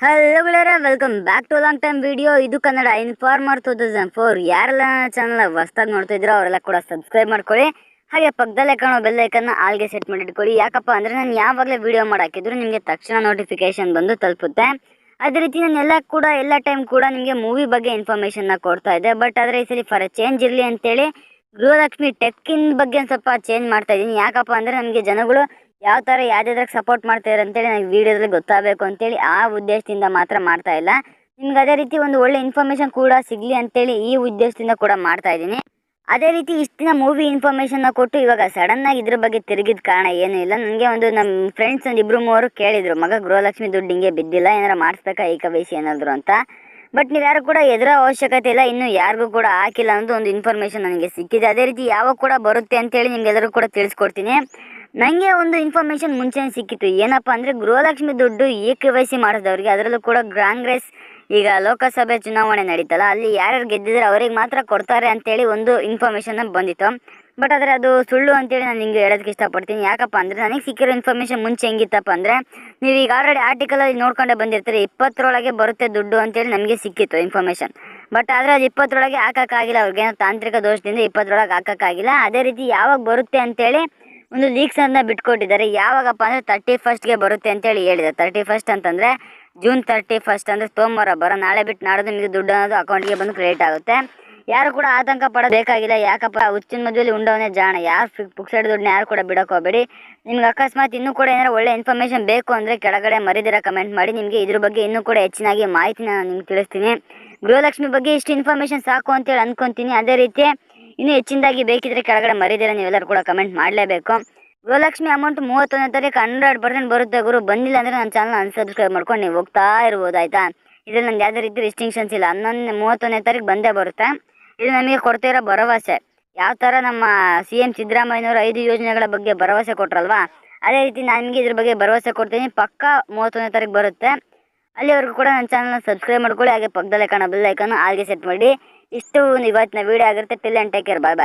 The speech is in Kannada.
ಹಲೋ ಗೆಳೆಯರ welcome back to long time video ಇದು Kannada informer two thousand four ಯಾರೆಲ್ಲ ಚಾನಲ್ ಹೊಸ್ದಾಗಿ ನೋಡ್ತಾ ಅವರೆಲ್ಲ ಕೂಡ ಸಬ್ಸ್ಕ್ರೈಬ್ ಮಾಡ್ಕೊಳ್ಳಿ. ಹಾಗೆ ಪಕ್ಕದಲ್ಲೇ ಕಾಣೋ ಬೆಲ್ ಐಕನ್ನ ಆಲ್ಗೆ ಸೆಟ್ ಮಾಡಿ ಇಟ್ಕೊಳ್ಳಿ ಯಾಕಪ್ಪ ಅಂದರೆ ನಾನು ಯಾವಾಗಲೇ ವಿಡಿಯೋ ಮಾಡಾಕಿದ್ರು ನಿಮಗೆ ತಕ್ಷಣ ನೋಟಿಫಿಕೇಶನ್ ಬಂದು ತಲುಪುತ್ತೆ. ಅದೇ ರೀತಿ ನಾನು ಎಲ್ಲ ಕೂಡ, ಎಲ್ಲ ಟೈಮ್ ಕೂಡ ನಿಮಗೆ ಮೂವಿ ಬಗ್ಗೆ ಇನ್ಫಾರ್ಮೇಷನ್ನ ಕೊಡ್ತಾ ಇದ್ದೆ. ಬಟ್ ಆದರೆ ಈ ಸಲ ಫಾರ್ ಚೇಂಜ್ ಇರಲಿ ಅಂತೇಳಿ ಗೃಹಲಕ್ಷ್ಮಿ ಟೆಕ್ಕಿನ ಬಗ್ಗೆ ಒಂದು ಸ್ವಲ್ಪ ಚೇಂಜ್ ಮಾಡ್ತಾ ಇದ್ದೀನಿ. ಯಾಕಪ್ಪ ಅಂದರೆ ನಮಗೆ ಜನಗಳು ಯಾವ ಥರ ಯಾವ್ದಾದ್ರಾಗ ಸಪೋರ್ಟ್ ಮಾಡ್ತಾರೆ ಅಂತೇಳಿ ನನಗೆ ವೀಡಿಯೋದಲ್ಲಿ ಗೊತ್ತಾಗಬೇಕು ಅಂತೇಳಿ ಆ ಉದ್ದೇಶದಿಂದ ಮಾತ್ರ ಮಾಡ್ತಾ ಇಲ್ಲ. ನಿಮ್ಗೆ ಅದೇ ರೀತಿ ಒಂದು ಒಳ್ಳೆ ಇನ್ಫಾರ್ಮೇಷನ್ ಕೂಡ ಸಿಗಲಿ ಅಂತೇಳಿ ಈ ಉದ್ದೇಶದಿಂದ ಕೂಡ ಮಾಡ್ತಾ ಇದ್ದೀನಿ. ಅದೇ ರೀತಿ ಇಷ್ಟು ದಿನ ಮೂವಿ ಇನ್ಫಾರ್ಮೇಷನ್ನ ಕೊಟ್ಟು ಇವಾಗ ಸಡನ್ನಾಗಿ ಇದ್ರ ಬಗ್ಗೆ ತಿರುಗಿದ ಕಾರಣ ಏನೂ ಇಲ್ಲ. ನನಗೆ ಒಂದು ನಮ್ಮ ಫ್ರೆಂಡ್ಸ್ ಒಂದು ಇಬ್ಬರು ಮೂವರು ಕೇಳಿದರು, ಮಗ, ಗೃಹಲಕ್ಷ್ಮಿ ದುಡ್ಡು ಹಿಂಗೆ ಬಿದ್ದಿಲ್ಲ, ಏನಾರ ಮಾಡಿಸ್ಬೇಕಾ ಏಕವಯಸ್ಸಿ ಏನಾದರೂ ಅಂತ? ಬಟ್ ನೀವು ಯಾರು ಕೂಡ ಎದುರ ಅವಶ್ಯಕತೆ ಇಲ್ಲ, ಇನ್ನು ಯಾರಿಗೂ ಕೂಡ ಹಾಕಿಲ್ಲ ಅನ್ನೋದು ಒಂದು ಇನ್ಫಾರ್ಮೇಷನ್ ನನಗೆ ಸಿಕ್ಕಿದೆ. ಅದೇ ರೀತಿ ಯಾವಾಗ ಕೂಡ ಬರುತ್ತೆ ಅಂತೇಳಿ ನಿಮ್ಗೆಲ್ಲರೂ ಕೂಡ ತಿಳಿಸ್ಕೊಡ್ತೀನಿ. ನನಗೆ ಒಂದು ಇನ್ಫಾರ್ಮೇಶನ್ ಮುಂಚೆನೇ ಸಿಕ್ಕಿತ್ತು. ಏನಪ್ಪ ಅಂದರೆ ಗೃಹಲಕ್ಷ್ಮಿ ದುಡ್ಡು ಎ ಕೆ ವೈ ಸಿ ಮಾಡಿಸಿದವ್ರಿಗೆ ಅದರಲ್ಲೂ ಕೂಡ ಕಾಂಗ್ರೆಸ್, ಈಗ ಲೋಕಸಭೆ ಚುನಾವಣೆ ನಡೀತಲ್ಲ, ಅಲ್ಲಿ ಯಾರ್ಯಾರು ಗೆದ್ದಿದ್ರೆ ಅವ್ರಿಗೆ ಮಾತ್ರ ಕೊಡ್ತಾರೆ ಅಂತೇಳಿ ಒಂದು ಇನ್ಫಾರ್ಮೇಷನ್ ಬಂದಿತ್ತು. ಬಟ್ ಆದರೆ ಅದು ಸುಳ್ಳು ಅಂತೇಳಿ ನಾನು ನಿಮಗೆ ಹೇಳೋದಕ್ಕೆ ಇಷ್ಟಪಡ್ತೀನಿ. ಯಾಕಪ್ಪ ಅಂದರೆ ನನಗೆ ಸಿಕ್ಕಿರೋ ಇನ್ಫಾರ್ಮೇಷನ್ ಮುಂಚೆ ಹೆಂಗಿತ್ತಪ್ಪ ಅಂದರೆ, ನೀವು ಈಗ ಆಲ್ರೆಡಿ ಆರ್ಟಿಕಲಲ್ಲಿ ನೋಡ್ಕೊಂಡೇ ಬಂದಿರ್ತೀರಿ, ಇಪ್ಪತ್ತರೊಳಗೆ ಬರುತ್ತೆ ದುಡ್ಡು ಅಂತೇಳಿ ನಮಗೆ ಸಿಕ್ಕಿತ್ತು ಇನ್ಫಾರ್ಮೇಷನ್ ಬಟ್ ಆದರೆ ಅದು ಇಪ್ಪತ್ತರೊಳಗೆ ಹಾಕೋಕ್ಕಾಗಿಲ್ಲ, ಅವ್ರಿಗೇನೋ ತಾಂತ್ರಿಕ ದೋಷದಿಂದ ಇಪ್ಪತ್ತರೊಳಗೆ ಹಾಕೋಕ್ಕಾಗಿಲ್ಲ. ಅದೇ ರೀತಿ ಯಾವಾಗ ಬರುತ್ತೆ ಅಂತೇಳಿ ಒಂದು ಲೀಕ್ಸ್ ಅನ್ನ ಬಿಟ್ಕೊಟ್ಟಿದ್ದಾರೆ. ಯಾವಾಗಪ್ಪ ಅಂದ್ರೆ ತರ್ಟಿ ಫಸ್ಟ್ಗೆ ಬರುತ್ತೆ ಅಂತೇಳಿ ಹೇಳಿದೆ. ತರ್ಟಿ ಫಸ್ಟ್ ಅಂತಂದ್ರೆ ಜೂನ್ ತರ್ಟಿ ಫಸ್ಟ್ ಅಂದ್ರೆ ಸೋಮವಾರ ಬರೋ ನಾಳೆ ಬಿಟ್ಟು ನಾಡೋದು ನಿಮಗೆ ದುಡ್ಡು ಅನ್ನೋದು ಅಕೌಂಟ್ಗೆ ಬಂದು ಕ್ರೆಡಿಟ್ ಆಗುತ್ತೆ. ಯಾರು ಕೂಡ ಆತಂಕ ಪಡಬೇಕಾಗಿಲ್ಲ. ಯಾಕಪ್ಪ? ಹುಚ್ಚಿನ ಮದುವೆಲಿ ಉಂಡವನೇ ಜಾಣ. ಯಾರು ಪುಕ್ಸೈಡ್ ದುಡ್ಡನ್ನ ಯಾರು ಕೂಡ ಬಿಡಕ್ಕೆ ಹೋಗಬೇಡಿ. ನಿಮ್ಗೆ ಅಕಸ್ಮಾತ್ ಇನ್ನೂ ಕೂಡ ಏನಾರು ಒಳ್ಳೆ ಇನ್ಫಾರ್ಮೇಷನ್ ಬೇಕು ಅಂದರೆ ಕೆಳಗಡೆ ಮರಿದಿರ ಕಮೆಂಟ್ ಮಾಡಿ. ನಿಮಗೆ ಇದ್ರ ಬಗ್ಗೆ ಇನ್ನೂ ಕೂಡ ಹೆಚ್ಚಿನಾಗಿ ಮಾಹಿತಿನ ನಾನು ನಿಮ್ಗೆ ತಿಳಿಸ್ತೀನಿ. ಗೃಹಲಕ್ಷ್ಮಿ ಬಗ್ಗೆ ಇಷ್ಟು ಇನ್ಫಾರ್ಮೇಷನ್ ಸಾಕು ಅಂತೇಳಿ ಅನ್ಕೊತೀನಿ. ಅದೇ ರೀತಿ ಇನ್ನೂ ಹೆಚ್ಚಿನದಾಗಿ ಬೇಕಿದ್ರೆ ಕೆಳಗಡೆ ಮರೀದಿರ, ನೀವೆಲ್ಲರೂ ಕೂಡ ಕಮೆಂಟ್ ಮಾಡಲೇಬೇಕು. ಗೃಹಲಕ್ಷ್ಮಿ ಅಮೌಂಟ್ ಮೂವತ್ತೊಂದನೇ ತಾರೀಕು ಹಂಡ್ರೆಡ್ ಪರ್ಸೆಂಟ್ ಬರುತ್ತೆ ಗುರು. ಬಂದಿಲ್ಲ ಅಂದರೆ ನನ್ನ ಚಾನಲ್ ಅನ್ಸಬ್ಸ್ಕ್ರೈಬ್ ಮಾಡ್ಕೊಂಡು ನೀವು ಹೋಗ್ತಾ ಇರ್ಬೋದು, ಆಯಿತಾ? ಇದ್ರಲ್ಲಿ ನನಗೆ ಯಾವುದೇ ರೀತಿ ರಿಸ್ಟ್ರಿಕ್ಷನ್ಸ್ ಇಲ್ಲ. ಹನ್ನೊಂದು, ಮೂವತ್ತೊಂದನೇ ತಾರೀಕು ಬಂದೇ ಬರುತ್ತೆ. ಇದು ನಮಗೆ ಕೊಡ್ತಿರೋ ಭರವಸೆ. ಯಾವ ಥರ ನಮ್ಮ ಸಿ ಎಂ ಸಿದ್ದರಾಮಯ್ಯನವರು ಐದು ಯೋಜನೆಗಳ ಬಗ್ಗೆ ಭರವಸೆ ಕೊಟ್ರಲ್ವಾ? ಅದೇ ರೀತಿ ನಾನು ನಿಮಗೆ ಇದ್ರ ಬಗ್ಗೆ ಭರವಸೆ ಕೊಡ್ತೀನಿ. ಪಕ್ಕಾ ಮೂವತ್ತೊಂದನೇ ತಾರೀಕು ಬರುತ್ತೆ. ಅಲ್ಲಿವರೆಗೂ ಕೂಡ ನನ್ನ ಚಾನಲ್ನ ಸಬ್ಸ್ಕ್ರೈಬ್ ಮಾಡ್ಕೊಳ್ಳಿ, ಹಾಗೆ ಪಕ್ಕದಲ್ಲೇ ಕಾಣೋ ಬೆಲ್ ಐಕಾನ್ ಆಲ್ಗೆ ಸೆಟ್ ಮಾಡಿ. ಇಷ್ಟು ಇವತ್ತಿನ ವೀಡಿಯೋ ಆಗಿರುತ್ತೆ. Till and take care bye bye